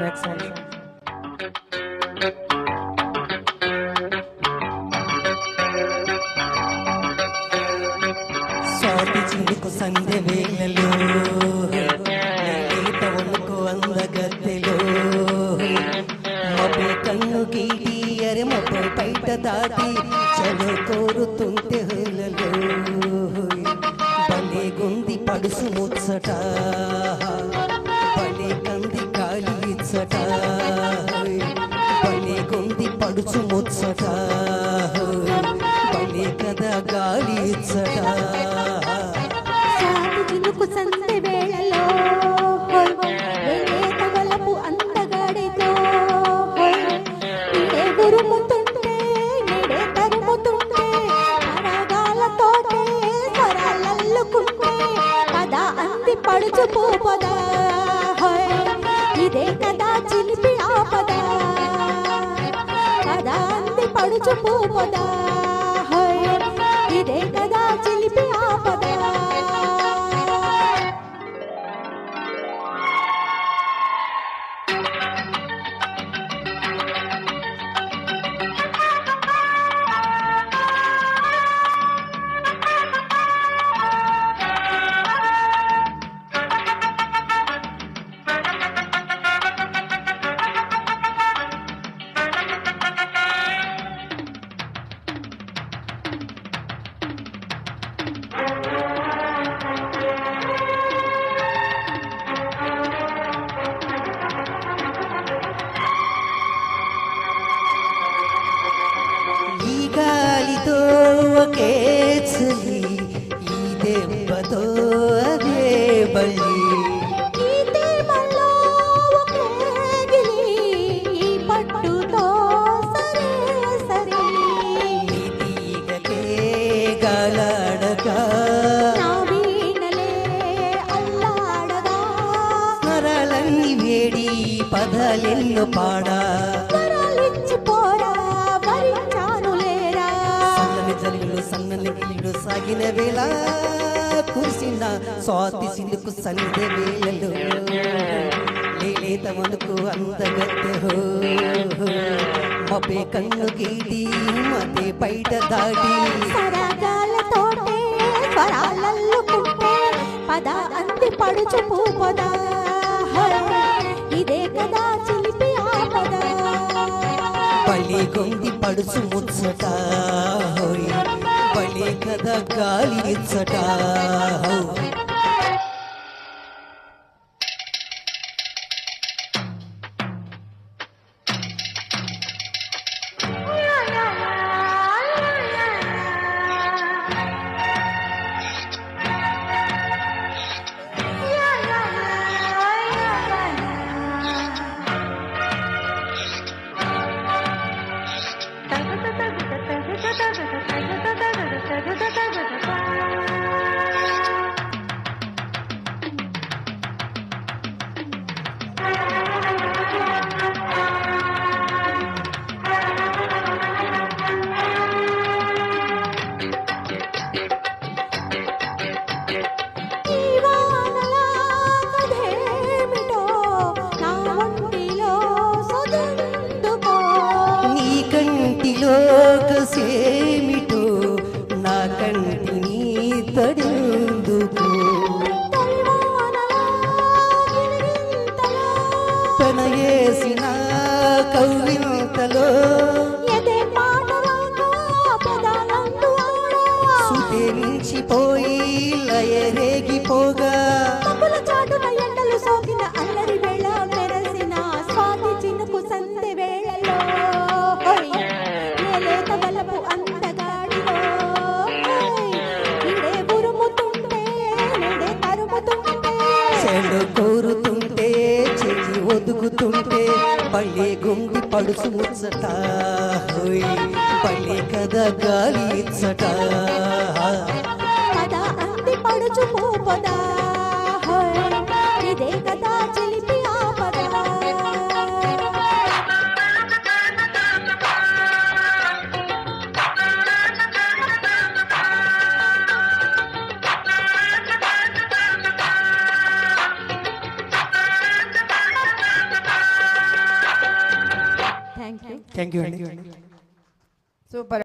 Track song Swathi చినుకు సంధ్య వేళలో ఈత వణుకు అందగత్తెలో మబ్బే కన్ను గీటి అరే మబ్బే బయట దాటి చలో కోరుతుంటే హులలో భలే గుంది పడుసు ముచ్చట పడుచు బలి కదా గాలి ఇచ్చట సాటి చినుకు సందె వేళలో అందగాడితో గురుముతుంటే నిడే తరుముతుంటే అరగాలతోటే స్వరాలల్లుకుంటే పద అంది ఇదే కదా అంది నా వీణలే అల్లాడగా, స్వరాలన్నీ వేడి పదాలెన్నో పాడా. సన్నని గిల్లులు సాగిన వేళ కురిసిన స్వాతి సినుకు సంధ్య వేళలు. లేలేత మనుకు అందగత్తె హో మపే కన్ను గీటి మతే బయట దాటి. సరాగాలతోటే స్వరాలల్లుకుంటే పద అంది పడుచు పూపదా. ఇదే కదా చిలిపి ఆపదా. పల్లి గొంతి పడుచు ముచ్చట. హోయ్ కదా గాలి ఇచ్చట. కంటిలో కసేమిటో నా కంటిని తడెందుకు. పెనయేసిన కవ్వింతలో ఎదే పాటలాగా పదాలందు ఆడా సుతే మించిపోయి లయరేగిపోగా. కోరుతుంటే చెయ్యి ఒదుగుతుంటే పల్లె గుండి పడుసు ముచ్చట. పల్లె కదా గాలి ఇచ్చట. పద అంది పడుచు పోపదా థ్యాంక్ యూ థ్యాంక్ యూ అండి సూపర్